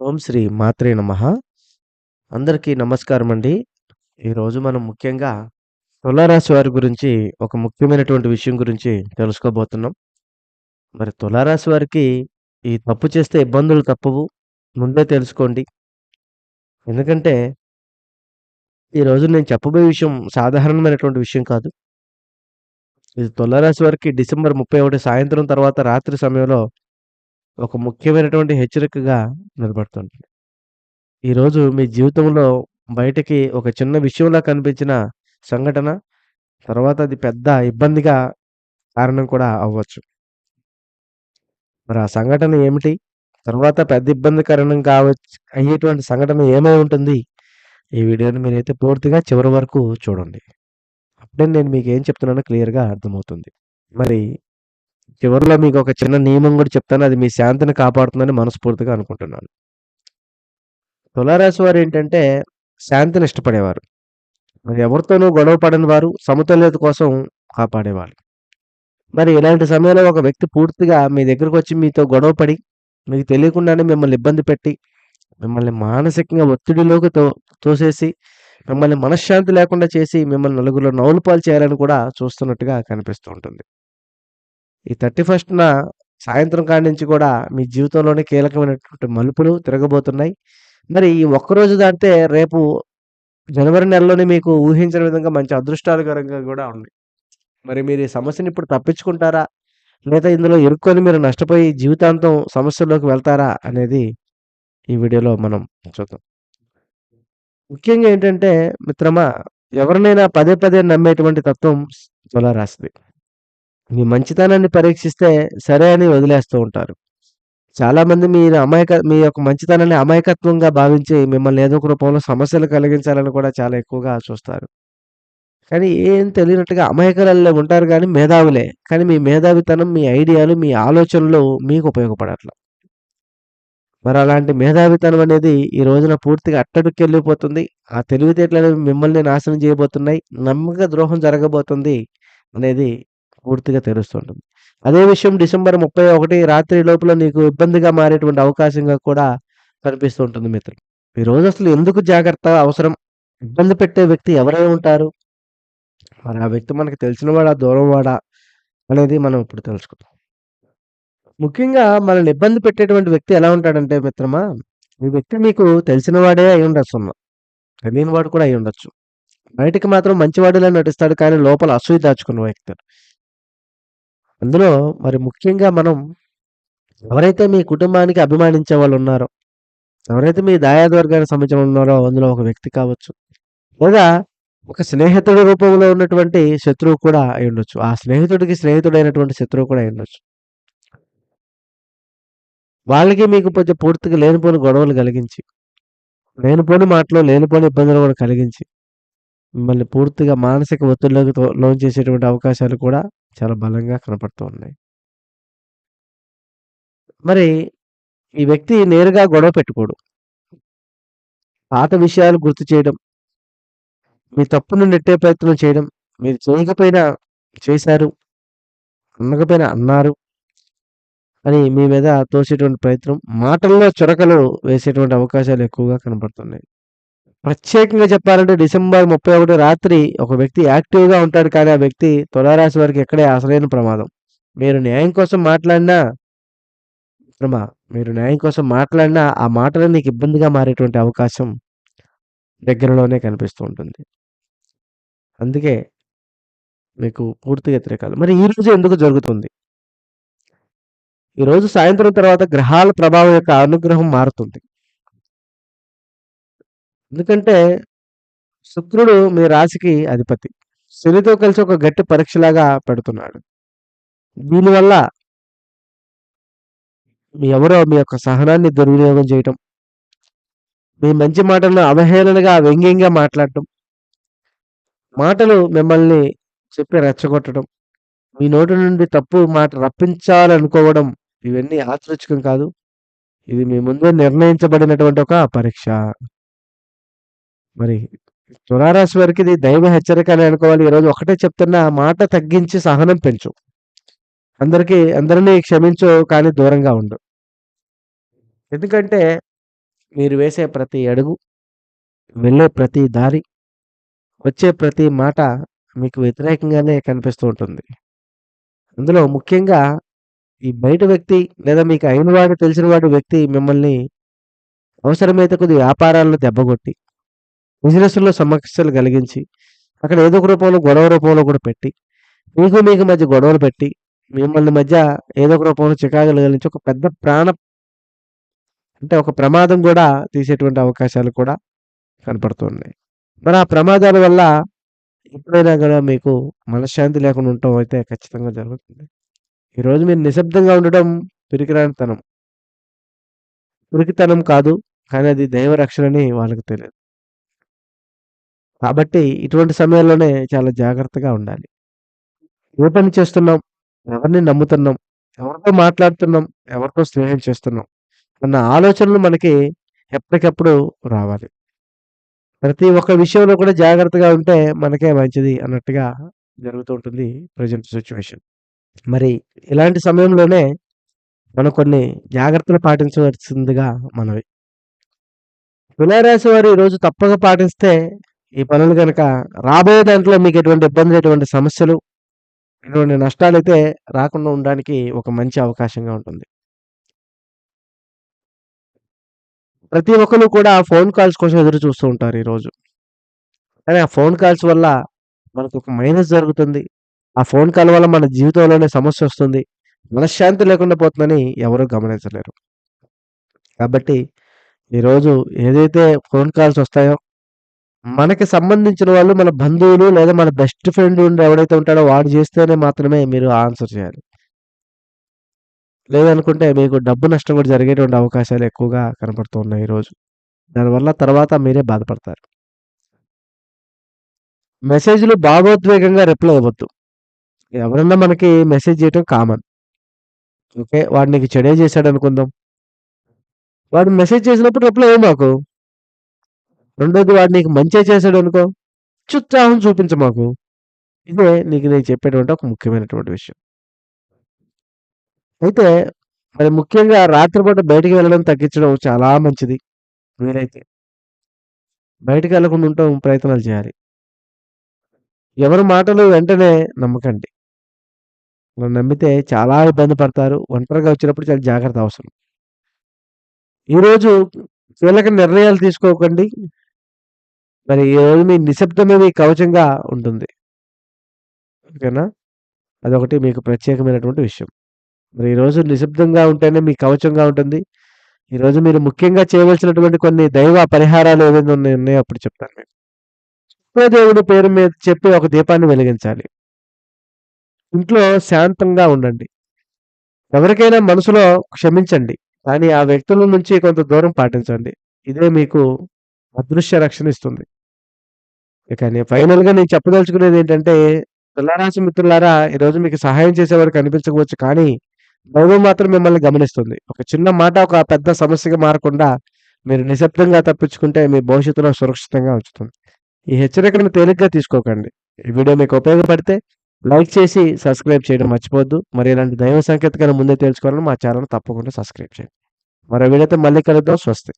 ఓం శ్రీ మాత్రే నమ అందరికీ నమస్కారం అండి ఈరోజు మనం ముఖ్యంగా తులారాశి వారి గురించి ఒక ముఖ్యమైనటువంటి విషయం గురించి తెలుసుకోబోతున్నాం. మరి తులారాశి వారికి ఈ తప్పు చేస్తే ఇబ్బందులు తప్పవు. ముందే తెలుసుకోండి. ఎందుకంటే ఈరోజు నేను చెప్పబోయే విషయం సాధారణమైనటువంటి విషయం కాదు. ఇది తులారాశి వారికి డిసెంబర్ 31 సాయంత్రం తర్వాత రాత్రి సమయంలో ఒక ముఖ్యమైనటువంటి హెచ్చరికగా నిలబడుతుంది. ఈరోజు మీ జీవితంలో బయటకి ఒక చిన్న విషయంలా కనిపించిన సంఘటన, తర్వాత అది పెద్ద ఇబ్బందిగా కారణం కూడా అవ్వచ్చు. మరి ఆ సంఘటన ఏమిటి? తర్వాత పెద్ద ఇబ్బంది కారణం కావచ్చు అయ్యేటువంటి సంఘటన ఏమై ఉంటుంది? ఈ వీడియోని మీరైతే పూర్తిగా చివరి వరకు చూడండి. అప్పుడే నేను మీకు ఏం చెప్తున్నానో క్లియర్‌గా అర్థమవుతుంది. మరి చివరిలో మీకు ఒక చిన్న నియమం కూడా చెప్తాను. అది మీ శాంతిని కాపాడుతుందని మనస్ఫూర్తిగా అనుకుంటున్నాను. తులారాశి వారేంటంటే శాంతిని ఇష్టపడేవారు. మరి ఎవరితోనూ గొడవ పడని వారు, సమతుల్యత కోసం కాపాడేవాళ్ళు. మరి ఇలాంటి సమయంలో ఒక వ్యక్తి పూర్తిగా మీ దగ్గరకొచ్చి మీతో గొడవ పడి, మీకు తెలియకుండానే మిమ్మల్ని ఇబ్బంది పెట్టి, మిమ్మల్ని మానసికంగా ఒత్తిడిలోకి తో తోసేసి, మిమ్మల్ని మనశ్శాంతి లేకుండా చేసి, మిమ్మల్ని నలుగురిలో నవ్వుల పాలు చేయాలని కూడా చూస్తున్నట్టుగా కనిపిస్తూ ఉంటుంది. ఈ 31న సాయంత్రం కాడి నుంచి కూడా మీ జీవితంలోనే కీలకమైనటువంటి మలుపులు తిరగబోతున్నాయి. మరి ఈ ఒక్కరోజు దాటితే రేపు జనవరి నెలలోనే మీకు ఊహించని విధంగా మంచి అదృష్టాలకరంగా కూడా ఉన్నాయి. మరి మీరు ఈ సమస్యను ఇప్పుడు తప్పించుకుంటారా? లేదా ఇందులో ఇరుక్కొని మీరు నష్టపోయి జీవితాంతం సమస్యల్లోకి వెళ్తారా? అనేది ఈ వీడియోలో మనం చూద్దాం. ముఖ్యంగా ఏంటంటే మిత్రమా ఎవరినైనా పదే పదే నమ్మేటువంటి తత్వం తులారాశిది. మీ మంచితనాన్ని పరీక్షిస్తే సరే అని వదిలేస్తూ ఉంటారు. చాలామంది మీరు అమాయక మీ యొక్క మంచితనాన్ని అమాయకత్వంగా భావించి మిమ్మల్ని ఏదో ఒక రూపంలో సమస్యలు కలిగించాలని కూడా చాలా ఎక్కువగా చూస్తారు. కానీ ఏం తెలియనట్టుగా అమాయకులల్లే ఉంటారు కానీ మేధావులే. కానీ మీ మేధావితనం, మీ ఐడియాలు, మీ ఆలోచనలు మీకు ఉపయోగపడట్ల. మరి అలాంటి మేధావితనం అనేది ఈ రోజున పూర్తిగా అట్టడుక్కెళ్ళిపోతుంది. ఆ తెలివితేటలు మిమ్మల్ని నాశనం చేయబోతున్నాయి. నమ్మక ద్రోహం జరగబోతుంది అనేది పూర్తిగా తెలుస్తుంటుంది. అదే విషయం డిసెంబర్ 31 రాత్రి లోపల నీకు ఇబ్బందిగా మారేటువంటి అవకాశంగా కూడా కనిపిస్తూ ఉంటుంది మిత్రులు. ఈరోజు అసలు ఎందుకు జాగ్రత్త అవసరం? ఇబ్బంది పెట్టే వ్యక్తి ఎవరై ఉంటారు? మరి ఆ వ్యక్తి మనకు తెలిసినవాడా? దూరంవాడా? అనేది మనం ఇప్పుడు తెలుసుకుందాం. ముఖ్యంగా మనల్ని ఇబ్బంది పెట్టేటువంటి వ్యక్తి ఎలా ఉంటాడంటే మిత్రమా, ఈ వ్యక్తి మీకు తెలిసిన వాడే అయ్యుండొచ్చమ్మ. తెలియని వాడు కూడా అయ్యుండొచ్చు. బయటికి మాత్రం మంచివాడిలా నటిస్తాడు కానీ లోపల అసూయ దాచుకున్న వ్యక్తి. అందులో మరి ముఖ్యంగా మనం ఎవరైతే మీ కుటుంబానికి అభిమానించే వాళ్ళు ఉన్నారో ఎవరైతే మీ దాయాది వర్గానికి సంబంధించిన ఉన్నారో అందులో ఒక వ్యక్తి కావచ్చు. లేదా ఒక స్నేహితుడి రూపంలో ఉన్నటువంటి శత్రువు కూడా అయి ఉండొచ్చు ఆ స్నేహితుడికి స్నేహితుడైనటువంటి శత్రువు కూడా అయ్యుండొచ్చు. వాళ్ళకి మీకు కొంచెం పూర్తిగా లేనిపోని గొడవలు కలిగించి, లేనిపోని మాటలు, లేనిపోని ఇబ్బందులు కూడా కలిగించి, మిమ్మల్ని పూర్తిగా మానసిక ఒత్తిడిలోకి తో లోను చేసేటువంటి అవకాశాలు కూడా చాలా బలంగా కనపడుతూ ఉన్నాయి. మరి ఈ వ్యక్తి నేరుగా గొడవ పెట్టుకోడు. పాత విషయాలు గుర్తు చేయడం. మీ తప్పును నెట్టే ప్రయత్నం చేయడం. మీరు చేయకపోయినా చేశారు. అనకపోయినా అన్నారు. అని మీ మీద తోసేటువంటి ప్రయత్నం. మాటల్లో చురకలు వేసేటువంటి అవకాశాలు ఎక్కువగా కనపడుతున్నాయి. ప్రత్యేకంగా చెప్పాలంటే డిసెంబర్ 31 రాత్రి ఒక వ్యక్తి యాక్టివ్‌గా ఉంటాడు కానీ ఆ వ్యక్తి తులారాశి వారికి ఎక్కడే అసలైన ప్రమాదం. మీరు న్యాయం కోసం మాట్లాడినా మిత్రమా మీరు న్యాయం కోసం మాట్లాడినా ఆ మాటలు నీకు ఇబ్బందిగా మారేటువంటి అవకాశం దగ్గరలోనే కనిపిస్తూ ఉంటుంది. అందుకే మీకు పూర్తి వ్యతిరేకాలు. మరి ఈరోజు ఎందుకు జరుగుతుంది? ఈరోజు సాయంత్రం తర్వాత గ్రహాల ప్రభావం యొక్క అనుగ్రహం మారుతుంది. ఎందుకంటే శుక్రుడు మీ రాశికి అధిపతి. శనితో కలిసి ఒక గట్టి పరీక్షలాగా పెడుతున్నాడు. దీనివల్ల మీ ఎవరో మీ యొక్క సహనాన్ని దుర్వినియోగం చేయటం. మీ మంచి మాటలను అవహేళనగా, వ్యంగ్యంగా మాట్లాడటం. మాటలు మిమ్మల్ని చెప్పి రెచ్చగొట్టడం. మీ నోటి నుండి తప్పు మాట రప్పించాలనుకోవడం ఇవన్నీ ఆచరించకం కాదు. ఇది మీ ముందే నిర్ణయించబడినటువంటి ఒక పరీక్ష. మరి తులారాశి వారికి ఇది దైవ హెచ్చరిక అని అనుకోవాలి. ఈరోజు ఒకటే చెప్తున్నా మాట తగ్గించి సహనం పెంచు. అందరికి అందరినీ క్షమించు కానీ దూరంగా ఉండు. ఎందుకంటే మీరు వేసే ప్రతి అడుగు, వెళ్ళే ప్రతి దారి, వచ్చే ప్రతి మాట మీకు వ్యతిరేకంగానే కనిపిస్తూ ఉంటుంది. అందులో ముఖ్యంగా ఈ బయట వ్యక్తి లేదా మీకు అయినవాడు, తెలిసినవాడు వ్యక్తి మిమ్మల్ని అవసరమైతే కొద్దిగా వ్యాపారాలను దెబ్బగొట్టి, బిజినెస్‌లో సమస్యలు కలిగించి, అక్కడ ఏదో ఒక రూపంలో గొడవ రూపంలో కూడా పెట్టి, మీకు మీకు మధ్య గొడవలు పెట్టి, మిమ్మల్ని మధ్య ఏదో ఒక రూపంలో చికాకులు కలిగించి ఒక పెద్ద ప్రాణ అంటే ఒక ప్రమాదం కూడా తీసేటువంటి అవకాశాలు కూడా కనపడుతున్నాయి మరి ఆ ప్రమాదాల వల్ల ఎప్పుడైనా కూడా మీకు మనశ్శాంతి లేకుండా ఉండటం అయితే ఖచ్చితంగా జరుగుతుంది. ఈరోజు మీరు నిశ్శబ్దంగా ఉండడం పిరికిరానితనం. పిరికితనం కాదు. కానీ అది దైవ రక్షణని వాళ్ళకి తెలియదు. కాబట్టి ఇటువంటి సమయాల్లోనే చాలా జాగ్రత్తగా ఉండాలి. ఏ పని చేస్తున్నాం? ఎవరిని నమ్ముతున్నాం? ఎవరితో మాట్లాడుతున్నాం? ఎవరితో స్నేహం చేస్తున్నాం? అన్న ఆలోచనలు మనకి ఎప్పటికప్పుడు రావాలి. ప్రతి ఒక్క విషయంలో కూడా జాగ్రత్తగా ఉంటే మనకే మంచిది అన్నట్టుగా జరుగుతూ ఉంటుంది ప్రెజెంట్ సిచ్యువేషన్ మరి ఇలాంటి సమయంలోనే మనం కొన్ని జాగ్రత్తలు పాటించవలసిందిగా మనవి. తులారాశి వారు ఈరోజు తప్పక పాటిస్తే ఈ పనులు కనుక రాబోయే దాంట్లో మీకు ఎటువంటి ఇబ్బందులు, ఎటువంటి సమస్యలు, ఎటువంటి నష్టాలు అయితే రాకుండా ఉండడానికి ఒక మంచి అవకాశంగా ఉంటుంది. ప్రతి ఒక్కరు కూడా ఫోన్ కాల్స్ కోసం ఎదురు చూస్తూ ఉంటారు ఈరోజు. కానీ ఆ ఫోన్ కాల్స్ వల్ల మనకు ఒక మైనస్ జరుగుతుంది. ఆ ఫోన్ కాల్ వల్ల మన జీవితంలోనే సమస్య వస్తుంది మనశ్శాంతి లేకుండా పోతుందని ఎవరూ గమనించలేరు. కాబట్టి ఈరోజు ఏదైతే ఫోన్ కాల్స్ వస్తాయో, మనకి సంబంధించిన వాళ్ళు మన బంధువులు లేదా మన బెస్ట్ ఫ్రెండ్ ఉండి ఎవడైతే ఉంటాడో వాడు చేస్తేనే మాత్రమే మీరు ఆన్సర్ చేయాలి. లేదనుకుంటే మీకు డబ్బు నష్టం కూడా జరిగేటువంటి అవకాశాలు ఎక్కువగా కనపడుతున్నాయి ఈరోజు. దానివల్ల తర్వాత మీరే బాధపడతారు. మెసేజ్‌లు భావోద్వేగంగా రిప్లై ఇవ్వద్దు. ఎవరన్నా మనకి మెసేజ్ చేయటం కామన్. ఓకే. వాడు నీకు చెడే చేశాడనుకుందాం. వాడు మెసేజ్ చేసినప్పుడు రిప్లై ఇవ్వమాకు. రెండోది వాడు నీకు మంచిగా మంచే చేశాడనుకో, చుత్సాహం చూపించమాకు. ఇదే నీకు నేను చెప్పేటువంటి ఒక ముఖ్యమైనటువంటి విషయం. అయితే మరి ముఖ్యంగా రాత్రిపూట బయటికి వెళ్ళడం తగ్గించడం చాలా మంచిది. వీలైతే. బయటికెళ్ళకుండా ఉండటం ప్రయత్నాలు చేయాలి. ఎవరి మాటలు వెంటనే నమ్మకండి. అలా నమ్మితే చాలా ఇబ్బంది పడతారు. ఒంటరిగా వచ్చినప్పుడు చాలా జాగ్రత్త అవసరం. ఈరోజు కీలక నిర్ణయాలు తీసుకోకండి. మరి ఈరోజు మీ నిశ్శబ్దమే మీ కవచంగా ఉంటుంది. ఓకేనా? అదొకటి మీకు ప్రత్యేకమైనటువంటి విషయం. మరి ఈరోజు నిశ్శబ్దంగా ఉంటేనే మీ కవచంగా ఉంటుంది. ఈరోజు మీరు ముఖ్యంగా చేయవలసినటువంటి కొన్ని దైవ పరిహారాలు ఏవైనా ఉన్నాయో అప్పుడు చెప్తాను మీకు. దేవుడి పేరు మీద చెప్పి ఒక దీపాన్ని వెలిగించాలి. ఇంట్లో శాంతంగా ఉండండి. ఎవరికైనా మనసులో క్షమించండి. కానీ ఆ వ్యక్తుల నుంచి కొంత దూరం పాటించండి. ఇదే మీకు అదృశ్య రక్షణ ఇస్తుంది. కానీ ఫైనల్‌గా నేను చెప్పదలుచుకునేది ఏంటంటే తులారాశి మిత్రులారా ఈరోజు మీకు సహాయం చేసేవారు కనిపించకపోవచ్చు. కానీ దైవం మాత్రం మిమ్మల్ని గమనిస్తుంది. ఒక చిన్న మాట ఒక పెద్ద సమస్యగా మారకుండా మీరు నిశ్శబ్దంగా తప్పించుకుంటే మీ భవిష్యత్తులో సురక్షితంగా ఉంచుతుంది. ఈ హెచ్చరికను తేలిగ్గా తీసుకోకండి. ఈ వీడియో మీకు ఉపయోగపడితే లైక్ చేసి సబ్స్క్రైబ్ చేయడం మర్చిపోవద్దు. మరి ఇలాంటి దైవ సంకేతాలను ముందే తెలుసుకోవాలని మా ఛానల్ తప్పకుండా సబ్స్క్రైబ్ చేయండి. మరో వీడియోతో మళ్ళీ కలుద్దాం. స్వస్తి.